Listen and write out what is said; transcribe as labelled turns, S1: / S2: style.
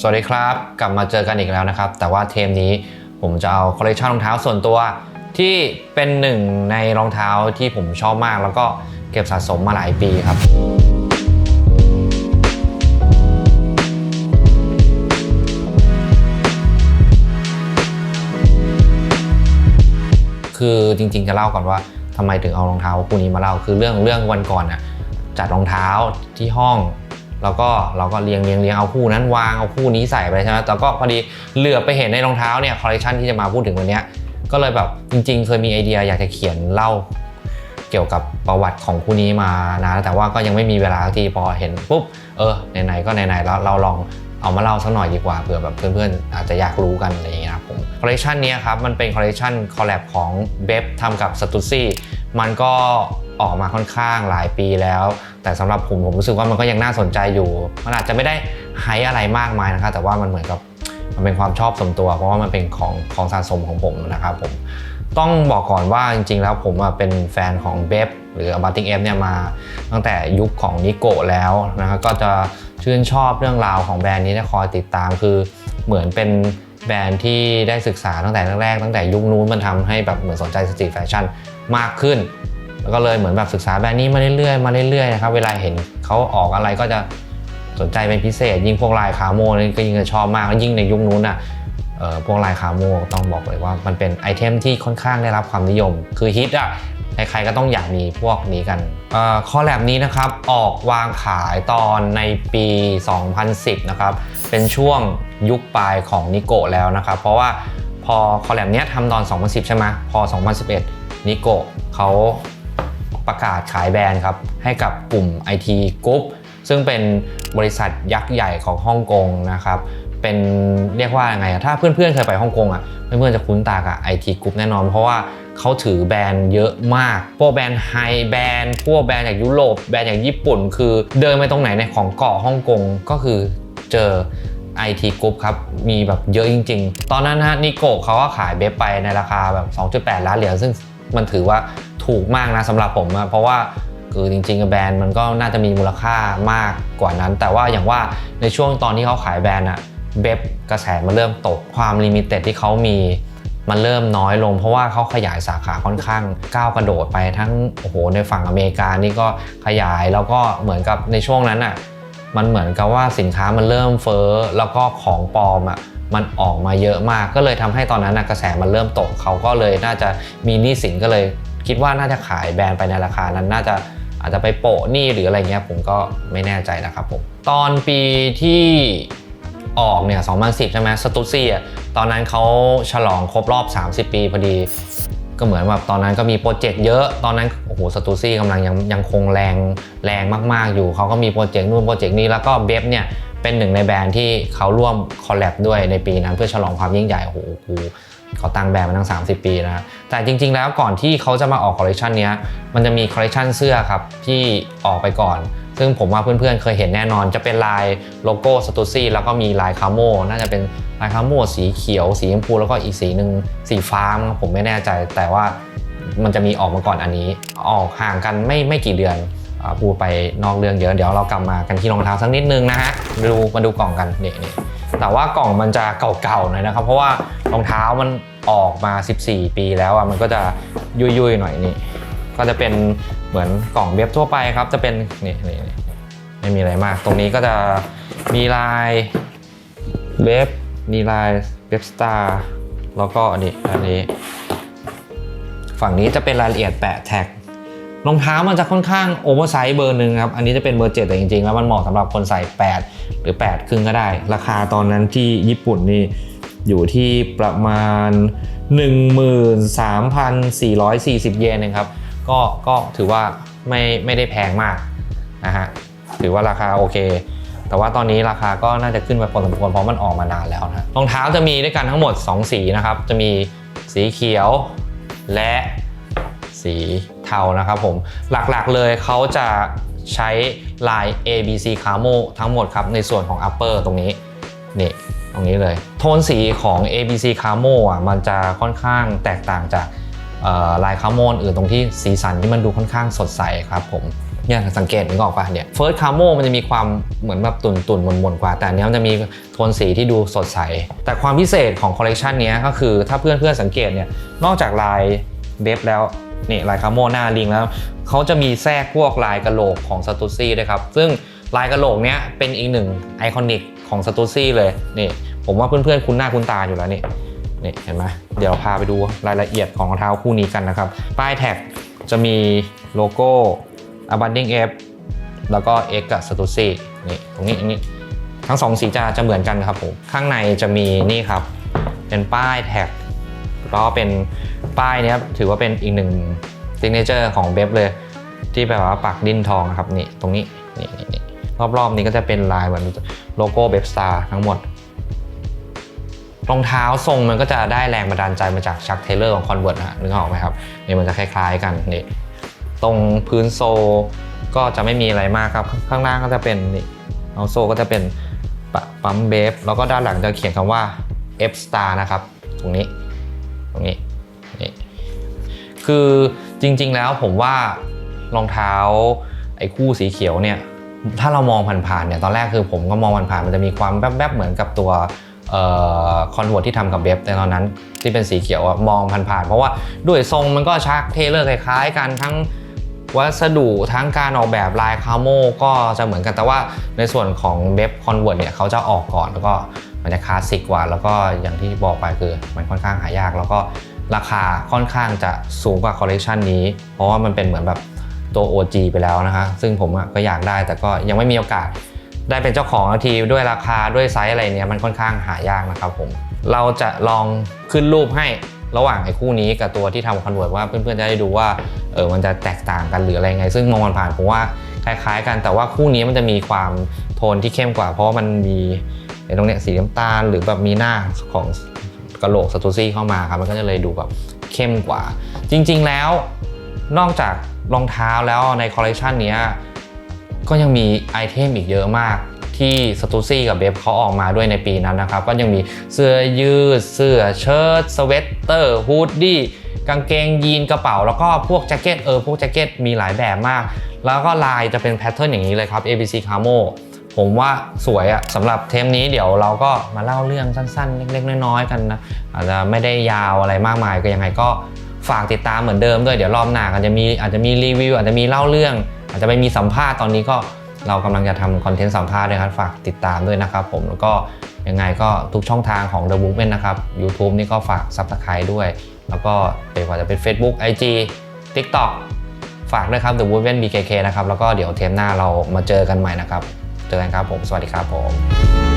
S1: สวัสดีครับ กลับมาเจอกันอีกแล้วนะครับ แต่ว่าเทมนี้ผมจะเอาคอลเลคชันรองเท้าส่วนตัวที่เป็นหนึ่งในรองเท้าที่ผมชอบมาก แล้วก็เก็บสะสมมาหลายปีครับคือจริงๆจะเล่าก่อนว่าทำไมถึงเอารองเท้าคู่นี้มาเล่าคือเรื่องเรื่องวันก่อนน่ะจัดรองเท้าที่ห้อง แล้วก็เราก็เรียงเรียงเรียงเอาคู่นั้นวางเอาคู่นี้ใส่ไปใช่ไหมแต่ก็พอดีเหลือไปเห็นในรองเท้าเนี่ยคอลเลคชันที่จะมาพูดถึงวันนี้ก็เลยแบบจริง ๆ เคยมีไอเดียอยากจะเขียนเล่าเกี่ยวกับประวัติของคู่นี้มานะแต่ว่าก็ยังไม่มีเวลาทีพอเห็นปุ๊บเออไหนๆก็ไหนๆแล้วเราลองเอามาเล่าสักหน่อยดีกว่าเผื่อแบบเพื่อนๆ อาจจะอยากรู้กันอะไรอย่างเงี้ยครับผมคอลเลคชันนี้ครับมันเป็นคอลเลคชันคอลแลบของเบฟทำกับสตูซี่มันก็ ออกมาค่อนข้างหลายปีแล้ว แต่สำหรับผมผมรู้สึกว่ามันก็ยังน่าสนใจอยู่ มันอาจจะไม่ได้ไฮอะไรมากมายนะครับแต่ว่ามันเหมือนกับมันเป็นความชอบส่วนตัว เพราะว่ามันเป็นของของสะสมของผมนะครับผมต้องบอกก่อนว่าจริงๆ แล้วผมเป็นแฟนของเบฟหรือบัตติงเอฟเนี่ยมาตั้งแต่ยุคของนิโกะแล้วนะครับก็จะชื่นชอบเรื่องราวของแบรนด์นี้ได้คอยติดตามคือเหมือนเป็นแบรนด์ที่ได้ศึกษาตั้งแต่แรกตั้งแต่ยุคนู้นมันทำให้แบบเหมือนสนใจสตรีทแฟชั่นมากขึ้น แล้วก็เลยเหมือนแบบศึกษาแบรนด์นี้มาเรื่อยๆมาเรื่อยๆนะครับเวลาเห็นเขาออกอะไรก็จะสนใจเป็นพิเศษ ยิ่งพวกลายคาโมนี่ก็ยิ่งจะชอบมากแล้วยิ่งในยุคนู้นอะพวกลายคาโมต้องบอกเลยว่ามันเป็นไอเทมที่ค่อนข้างได้รับความนิยม คือฮิตอะใครๆก็ต้องอยากมีพวกนี้กันคอแลบนี้นะครับออกวางขายตอนในปี 2010 นะครับ เป็นช่วงยุคปลายของนิโกะแล้วนะครับ เพราะว่าพอคอแลบเนี้ยทำตอน 2010 ใช่ไหมพอ 2011 นิโกะเขา ประกาศขายแบรนด์ครับให้กับกลุ่ม IT Group ซึ่งเป็นบริษัทยักษ์ใหญ่ของฮ่องกงนะครับเป็นเรียกว่ายังไงอะถ้าเพื่อนๆเคยไปฮ่องกงอะเพื่อนๆจะคุ้นตากับไอทีกรุ๊ปแน่นอน เพราะว่าเขาถือแบรนด์เยอะมาก พวกแบรนด์ไฮแบรนด์พวกแบรนด์จากยุโรปแบรนด์จากญี่ปุ่น คือเดินไปตรงไหนในของเกาะฮ่องกงก็คือเจอ IT Group ครับ มีแบบเยอะจริง ๆ ตอนนั้นฮะนิโกะเขาก็ขายเบฟไปในราคาแบบ 2.8 ล้านเหรียญซึ่ง มันถือว่าถูกมากนะสำหรับผมอะเพราะว่าคือจริงๆแบรนด์มันก็น่าจะมีมูลค่ามากกว่านั้น แต่ว่าอย่างว่าในช่วงตอนที่เขาขายแบรนด์อะเบฟกระแสมันเริ่มตกความลิมิเต็ดที่เขามีมันเริ่มน้อยลง เพราะว่าเขาขยายสาขาค่อนข้างก้าวกระโดดไปทั้งโอ้โหในฝั่งอเมริกานี่ก็ขยายแล้วก็เหมือนกับในช่วงนั้นอะ มันเหมือนกับว่าสินค้ามันเริ่มเฟ้อแล้วก็ของปลอมอะมันออกมาเยอะมากก็เลยทำให้ตอนนั้นกระแสมันเริ่มตกเขาก็เลยน่าจะมีหนี้สินก็เลย คิดว่าน่าจะขายแบรนด์ไปในราคานั้นน่าจะอาจจะไปโปะหนี้หรืออะไรเงี้ยผมก็ไม่แน่ใจนะครับผมตอนปีที่ออกเนี่ย2010 ใช่ไหมสตูซี่อะตอนนั้นเขาฉลองครบรอบ 30 ปีพอดี ก็เหมือนแบบตอนนั้นก็มีโปรเจกต์เยอะ ตอนนั้นโอ้โหสตูซี่กำลังยังยังคงแรงแรงมาก ๆ อยู่ เขาก็มีโปรเจกต์นู่นโปรเจกต์นี้แล้วก็เบฟเนี่ยเป็นหนึ่งในแบรนด์ที่เขาร่วมคอลแลบด้วยในปีนั้นเพื่อฉลองความยิ่งใหญ่โอ้โหกูเขาตั้งแบรนด์มาตั้ง 30 ปีนะแต่จริง ๆ แล้วก่อนที่เขาจะมาออกคอลเลคชันนี้มันจะมีคอลเลคชันเสื้อครับที่ออกไปก่อน ซึ่งผมว่าเพื่อนๆเคยเห็นแน่นอน จะเป็นลายโลโก้สตูซี่แล้วก็มีลายคาโมน่าจะเป็นลายคาโมสีเขียว สีชมพูแล้วก็อีกสีหนึ่งสีฟ้าผมไม่แน่ใจ แต่ว่ามันจะมีออกมาก่อนอันนี้ ออกห่างกันไม่ไม่กี่เดือนอพูดไปนอกเรื่องเยอะเดี๋ยวเรากลับมากันที่รองเท้าสักนิดนึงนะฮะดูมาดูกล่องกันนี่นี่แต่ว่ากล่องมันจะเก่าๆหน่อยนะครับ เพราะว่ารองเท้ามันออกมา 14 ปีแล้วอะมันก็จะยุ่ยๆหน่อยนี่ ก็จะเป็นเหมือนกล่องเว็บทั่วไปครับ จะเป็นนี่นี่ไม่มีอะไรมาก ตรงนี้ก็จะมีลายเว็บมีลายเว็บสตาร์แล้วก็อันนี้อันนี้ ฝั่งนี้จะเป็นรายละเอียดแปะแท็กรองเท้ามันจะค่อนข้างโอเวอร์ไซส์เบอร์หนึ่งครับ อันนี้จะเป็นเบอร์เจ็ดแต่จริงๆ แล้วมันเหมาะสำหรับคนใส่ 8 หรือ 8 ครึ่งก็ได้ ราคาตอนนั้นที่ญี่ปุ่นนี่อยู่ที่ประมาณ 13,440 เยนเองครับ ก็ก็ถือว่าไม่ไม่ได้แพงมากนะฮะถือว่าราคาโอเค แต่ว่าตอนนี้ราคาก็น่าจะขึ้นไปพอสมควรเพราะมันออกมานานแล้วนะรองเท้าจะมีด้วยกันทั้งหมด 2 สีนะครับ จะมีสีเขียวและสีเทานะครับผมหลักๆเลยเขาจะใช้ลาย ABC Camo ทั้งหมดครับในส่วนของ upper ตรงนี้นี่ตรงนี้เลย โทนสีของ ABC Camo อะมันจะค่อนข้างแตกต่างจาก ลายคาร์โมนอื่นตรงที่สีสันที่มันดูค่อนข้างสดใสครับผมเนี่ยสังเกตนึกออกปะเนี่ยเฟิร์สคาร์โมมันจะมีความเหมือนแบบตุ่นตุ่นๆมนๆกว่า แต่อันเนี้ยมันจะมีโทนสีที่ดูสดใส แต่ความพิเศษของคอลเลกชันนี้ก็คือถ้าเพื่อนๆสังเกตเนี่ยนอกจากลายเบฟแล้วนี่ลายคาร์โมหน้าลิงแล้วเขาจะมีแทรกพวกลายกระโหลกของสตูซี่ด้วยครับ ซึ่งลายกระโหลกเนี้ยเป็นอีกหนึ่งไอคอนิกของสตูซี่เลยนี่ผมว่าเพื่อนๆคุ้นหน้าคุ้นตาอยู่แล้วนี่ นี่เห็นไหมเดี๋ยวพาไปดูรายละเอียดของรองเท้าคู่นี้กันนะครับ ป้ายแท็กจะมีโลโก้ a b u n d i n g F แล้วก็ X กับ s t u s y นี่ตรงนี้อันนี้ทั้งสองสีจะจะเหมือนกันครับผมข้างในจะมีนี่ครับ เป็นป้ายแท็กแล้วก็เป็นป้ายนี้ยถือว่าเป็นอีกหนึ่งซิกเนเจอร์ของเบฟเลย ที่แบบว่าปักดิ้นทองครับนี่ตรงนี้นี่นี่นี่รอบๆนี้ก็จะเป็นลายเหมือนโลโก้เบฟสตาร์ทั้งหมด รองเท้าทรงมันก็จะได้แรงบันดาลใจมาจากชักเทเลอร์ของคอนเวิร์ตนะนึกออกไหมครับนี่มันจะคล้าย ๆ กันนี่ตรงพื้นโซก็จะไม่มีอะไรมากครับ ข้างล่างก็จะเป็นนี่เอาโซก็จะเป็นป,ปั๊มเบฟแล้วก็ด้านหลังจะเขียนคำว่า F star นะครับ ตรงนี้ ตรงนี้นี่คือจริง ๆ แล้วผมว่ารองเท้าไอ้คู่สีเขียวเนี่ยถ้าเรามองผ่านๆเนี่ยตอนแรกคือผมก็มองผ่านๆมันจะมีความแวบๆเหมือนกับตัว คอนเวิร์ตที่ทำกับเบฟในตอนนั้นที่เป็นสีเขียวอะมองผ่านๆเพราะว่าด้วยทรงมันก็ชักเทเลอร์คล้ายๆกันทั้งวัสดุทั้งการออกแบบลายคาโมก็จะเหมือนกันแต่ว่าในส่วนของเบฟคอนเวิร์ตเนี่ยเขาจะออกก่อนแล้วก็มันจะคลาสสิกกว่า แล้วก็อย่างที่บอกไปคือมันค่อนข้างหายาก แล้วก็ราคาค่อนข้างจะสูงกว่าคอลเลกชันนี้ เพราะว่ามันเป็นเหมือนแบบตัว OG ไปแล้วนะคะ ซึ่งผมก็อยากได้แต่ก็ยังไม่มีโอกาส ได้เป็นเจ้าของทีด้วยราคาด้วยไซส์อะไรเนี้ยมันค่อนข้างหายากนะครับผม เราจะลองขึ้นรูปให้ระหว่างไอ้คู่นี้กับตัวที่ทำคอนเวิร์ตว่าเพื่อนๆจะได้ดูว่าเออมันจะแตกต่างกันหรืออะไรไง ซึ่งมองผ่านๆผมว่าคล้ายๆ กันแต่ว่าคู่นี้มันจะมีความโทนที่เข้มกว่า เพราะมันมีไอ้ตรงเนี้ยสีน้ำตาล หรือแบบมีหน้าของกระโหลกสตูซี่เข้ามาครับมันก็จะเลยดูแบบเข้มกว่า จริง ๆแล้วนอกจากรองเท้าแล้วในคอลเลกชันนี้ ก็ยังมีไอเทมอีกเยอะมากที่สตูซี่กับเบฟเขาออกมาด้วยในปีนั้นนะครับ ก็ยังมีเสื้อยืด เสื้อเชิ้ตสเวตเตอร์ฮูดดี้กางเกงยีนกระเป๋า แล้วก็พวกแจ็คเก็ตเออพวกแจ็คเก็ตมีหลายแบบมาก แล้วก็ลายจะเป็นแพทเทิร์นอย่างนี้เลยครับ ABC Camo ผมว่าสวยอะสำหรับเทมนี้เดี๋ยวเราก็มาเล่าเรื่องสั้นๆ เล็กๆ น้อยๆ กันนะอาจจะไม่ได้ยาวอะไรมากมายก็ยังไงก็ฝากติดตามเหมือนเดิมด้วยเดี๋ยวรอบหน้าอาจจะมีอาจจะมีรีวิวอาจจะมีเล่าเรื่อง อาจจะไปมีสัมภาษณ์ตอนนี้ก็เรากำลังจะทำคอนเทนต์สัมภาษณ์ด้วยครับฝากติดตามด้วยนะครับผมแล้วก็ยังไงก็ทุกช่องทางของ The Movement นะครับ YouTube นี่ก็ฝาก Subscribe ด้วย แล้วก็ไม่ว่าจะเป็น Facebook IG TikTok ฝากด้วยครับ The Movement BKK นะครับ แล้วก็เดี๋ยวเทปหน้าเรามาเจอกันใหม่นะครับ เจอกันครับผม สวัสดีครับผม